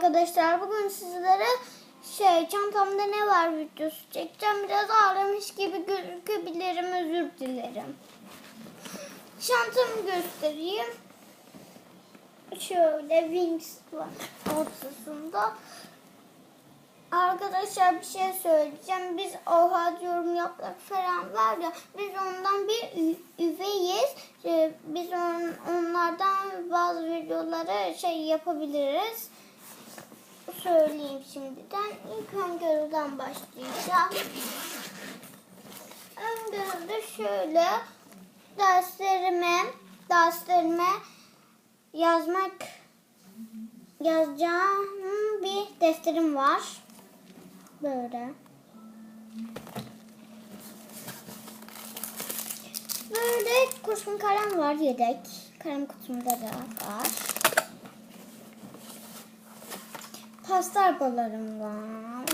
arkadaşlar. Bugün sizlere şey çantamda ne var videosu çekeceğim. Biraz ağlamış gibi gözükebilirim. Özür dilerim. Çantamı göstereyim. Şöyle Wings var ortasında. Arkadaşlar bir şey söyleyeceğim. Biz oha diyorum yaprak falan var ya. Biz ondan bir üveyiz. Ee, Biz on, onlardan bazı videoları şey yapabiliriz. Söyleyeyim şimdiden. İlk öngörüden başlayacağım. Öngörüde şöyle derslerime derslerime yazmak yazacağım bir defterim var. Böyle. Böyle kurşun kalem var yedek. Kalem kutumda da var. Pastel ballarım var.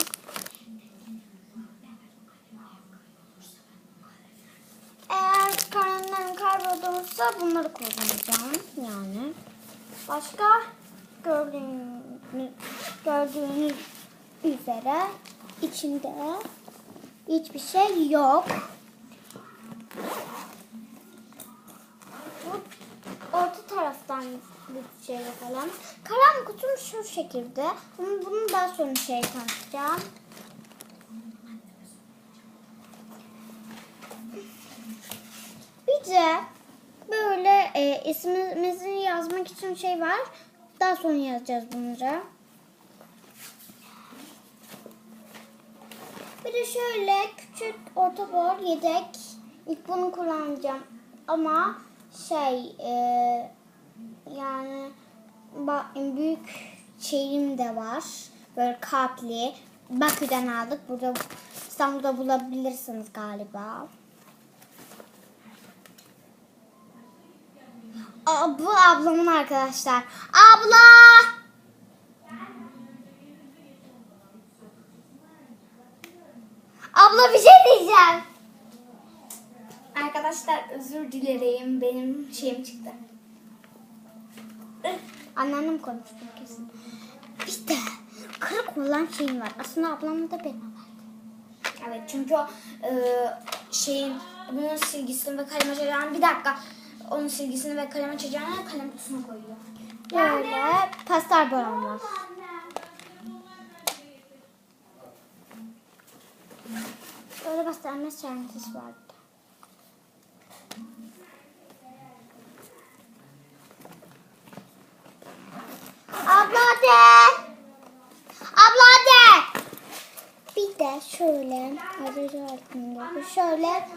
Eğer kalemlerim kaybolursa bunları kullanacağım yani. Başka gördüğünüz, gördüğünüz üzere içinde hiçbir şey yok. Bu orta taraftan bir şey yapalım. Kalem kutum şu şekilde. Bunu, bunu daha sonra şey tanıtacağım. Bir de böyle e, ismimizi yazmak için şey var. Daha sonra yazacağız bunları. Bir de şöyle küçük orta boy yedek. İlk bunu kullanacağım. Ama şey e, yani büyük şeyim de var. Böyle kalpli. Bakü'den aldık. Burada İstanbul'da bulabilirsiniz galiba. Aa, bu ablamın arkadaşlar. Abla! Abla bir şey diyeceğim. Arkadaşlar özür dilerim. Benim şeyim çıktı. Anneannem konuştu kesin. Bir de kırık olan şeyim var. Aslında ablamın da benim var. Evet çünkü o e, şeyin bunun silgisini ve kalem açacağını bir dakika onun silgisini ve kalem açacağını kalem kutusuna koyuyor. Böyle pastel boyam var. Böyle pastel servis vardı. Abla de. Abla de. De şöyle aracı altında şöyle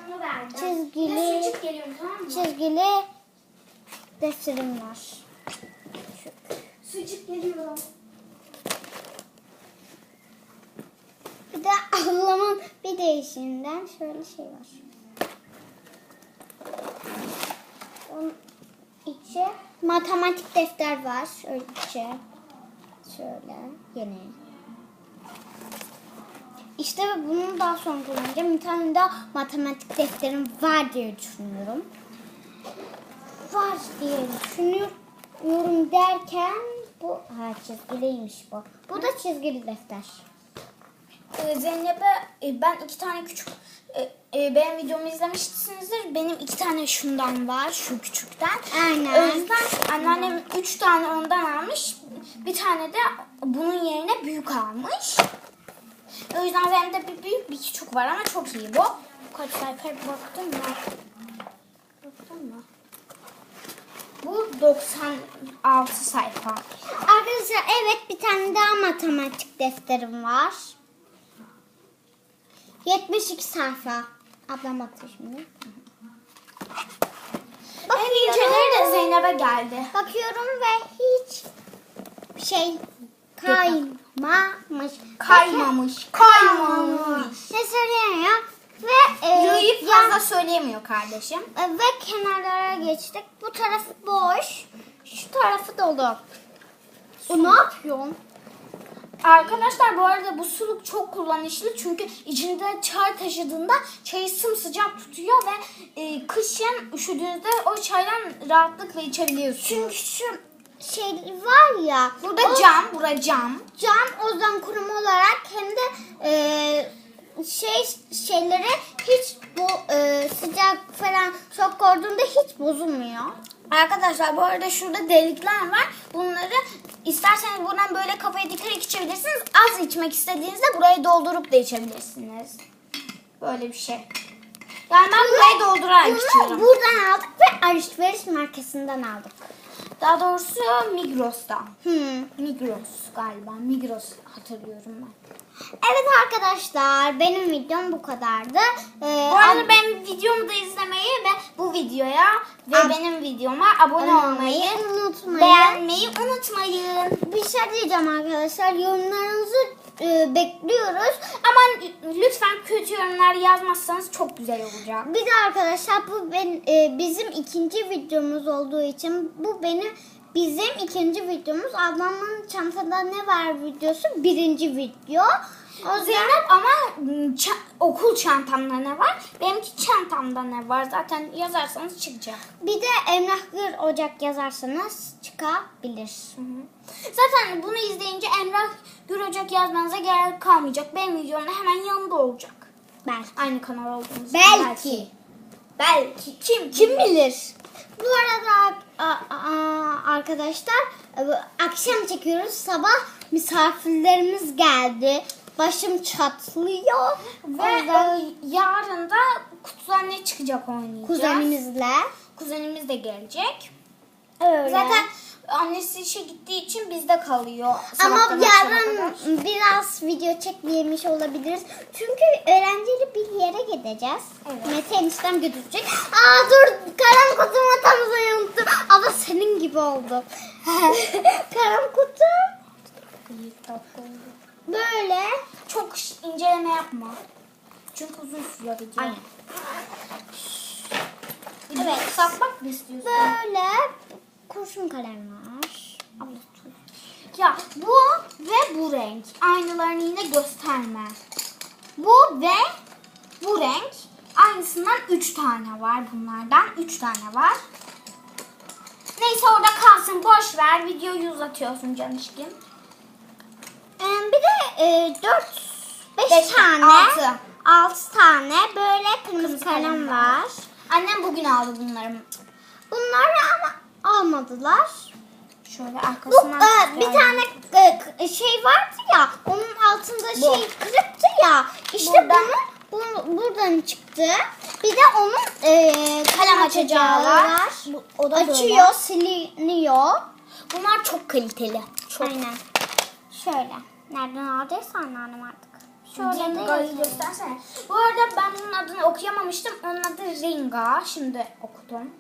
çizgili çizgili defterim var. Sucuk geliyor. Bir de ablamın bir değişinden şöyle şey var. Onun içi matematik defter var. Şöyle içi. Şöyle yeni. İşte bunu daha sonra kullanacağım. Bir tane daha matematik defterim var diye düşünüyorum. Var diye düşünüyorum derken bu ha çizgiliymiş bu. Bu da çizgili defter. Ee, Zeynep'e e, ben iki tane küçük e, e, benim videomu izlemişsinizdir. Benim iki tane şundan var şu küçükten. Aynen. O yüzden anneannem üç tane ondan almış. Bir tane de bunun yerine büyük almış. O yüzden Zeynep'te bir büyük bir küçük var ama çok iyi bu. Kaç sayfa baktın mı? Baktın mı? Bu 96 sayfa. Arkadaşlar evet bir tane daha matematik defterim var. 72 sayfa. Ablam baktı şimdi. En inceleri de Zeynep'e geldi. Bakıyorum ve hiç şey kaymamış. Kaymamış. Kaymamış. Ne söyleyemiyor. Ve e, yan- fazla söyleyemiyor kardeşim. e, ve kenarlara geçtik. Bu tarafı boş. Şu tarafı dolu. O ne yapıyorsun? Arkadaşlar bu arada bu suluk çok kullanışlı çünkü içinde çay taşıdığında çayı sımsıcak tutuyor ve e, kışın üşüdüğünüzde o çaydan rahatlıkla içebiliyorsunuz. Çünkü şu şey var ya. Burada o cam, bura cam. Cam ozan kurum olarak hem de e, şey şeyleri hiç bu e, sıcak falan şok gördüğünde hiç bozulmuyor. Arkadaşlar bu arada şurada delikler var. Bunları isterseniz buradan böyle kafaya dikerek içebilirsiniz. Az içmek istediğinizde burayı doldurup da içebilirsiniz. Böyle bir şey. Yani ben burayı doldurarak Bunu içiyorum. buradan aldık ve alışveriş markasından aldık. Daha doğrusu Migros'tan. Hmm. Migros galiba. Migros hatırlıyorum ben. Evet arkadaşlar benim videom bu kadardı. Ee, Bu arada ab- benim videomu da izlemeyi ve bu videoya ve Ab- benim videoma abone olmayı, unutmayın. beğenmeyi unutmayın. Bir şey diyeceğim arkadaşlar yorumlarınızı e, bekliyoruz. Ama lütfen kötü yorumlar yazmazsanız çok güzel olacak. Bir de arkadaşlar bu ben, e, bizim ikinci videomuz olduğu için bu benim bizim ikinci videomuz. Ablamın çantada ne var videosu birinci video. O Zeynep ama okul çantamda ne var? Benimki çantamda ne var? Zaten yazarsanız çıkacak. bir de Emrah Gür Ocak yazarsanız çıkabilir. Zaten bunu izleyince Emrah Ocak yazmanıza gerek kalmayacak. Benim videom da hemen yanında olacak. Belki. Aynı kanal olduğumuz için Belki. Belki. Kim Kim bilir? Bu arada a- a- arkadaşlar e, akşam çekiyoruz. Sabah misafirlerimiz geldi. Başım çatlıyor. Ve O yüzden e, yarın da kuzenle çıkacak oynayacağız. kuzenimizle. Kuzenimiz de gelecek. Öyle. Zaten annesi işe gittiği için bizde kalıyor. ama Sabahtan akşama yarın kadar. biraz video çekmeyemiş olabiliriz. Çünkü eğlenceli bir yere gideceğiz. Evet. Mete eniştem götürecek. Aa dur kalem kutumu tam unuttum. Ama senin gibi oldu. kalem kutum böyle. Çok inceleme yapma. Çünkü uzun sürüyor video. Aynen. Evet. Satmak mı istiyorsun? Böyle kurşun kalem var. Tut. Ya bu ve bu renk. Aynalarını yine gösterme. Bu ve bu renk. Aynısından 3 tane var bunlardan. 3 tane var. Neyse orada kalsın. Boş ver. Videoyu uzatıyorsun canışkim. Ee, bir de e, 4 5 Beş, tane altı. 6 tane böyle kırmızı, Kırmızı kalem kalem var. Annem bugün aldı bunları. Bunları ama almadılar. Şöyle Bu arkasından. e, bir tane e, şey vardı ya onun altında Bu. şey kırıktı ya. İşte Buradan. bunun bu, buradan çıktı. Bir de onun e, kalem açacağı var. Bu- o da böyle. Açıyor, siliniyor. Bunlar çok kaliteli. Çok. Aynen. Şöyle. Nereden aldıysa anneannem artık. Şöyle Ringa'yı göstersene. Bu arada ben bunun adını okuyamamıştım. Onun adı Ringa. Şimdi okudum.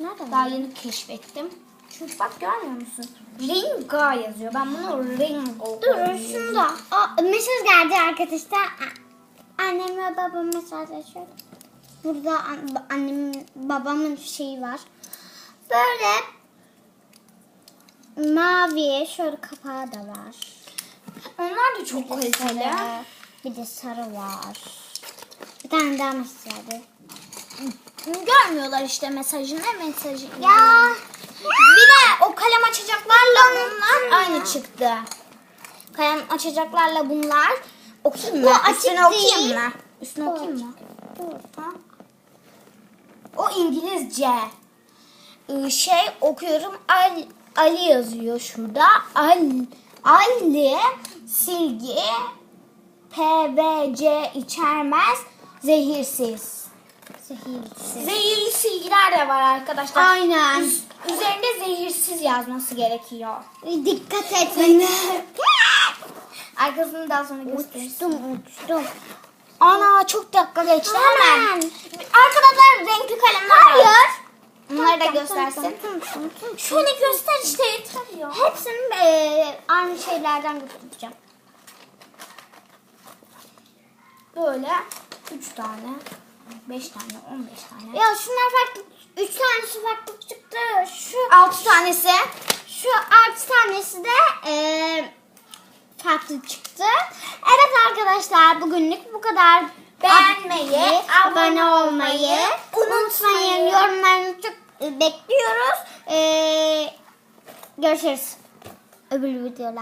Nereden? Daha yeni keşfettim. Çünkü bak görmüyor musun? Ringa yazıyor. Ben bunu Ringo Dur koyuyorum. şunu da. Aa, mesaj geldi arkadaşlar. Annem ve babam mesajlaşıyor. Burada an- annem babamın şeyi var. Böyle mavi şöyle kapağı da var. Onlar da çok kaliteli. Bir de sarı var. Bir tane daha mesaj geldi. Görmüyorlar işte mesajını. Mesajını. Ya Bir de o kalem açacaklarla bunlar aynı çıktı. Kalem açacaklarla bunlar. Okuyayım mı? açık Üstüne okuyayım mı? Üstüne okuyayım mı? O İngilizce. Ee, Şey okuyorum. Al, Ali yazıyor şurada. Al, Ali silgi PVC içermez zehirsiz. Zehirsiz. Zehirli silgiler de var arkadaşlar. Aynen. Üz- üzerinde zehirsiz yazması gerekiyor. Dikkat et. Arkasını daha sonra gösteririz. uçtum uçtum. Ana çok dakika geçti hemen. Arkadaşlar renkli kalemler var. Hayır. Bunları da göstersin. Şöyle göster işte. Hepsini e, aynı şeylerden götüreceğim. Böyle 3 tane, 5 tane, 15 tane. Ya şunlar farklı. Üç tanesi farklı çıktı. Şu 6 tanesi. şu altı tanesi de e, farklı çıktı. Evet arkadaşlar bugünlük bu kadar. Beğenmeyi, abone olmayı unutmayın. Yorumlarınızı çok e, bekliyoruz. E, Görüşürüz. Öbür videolarda.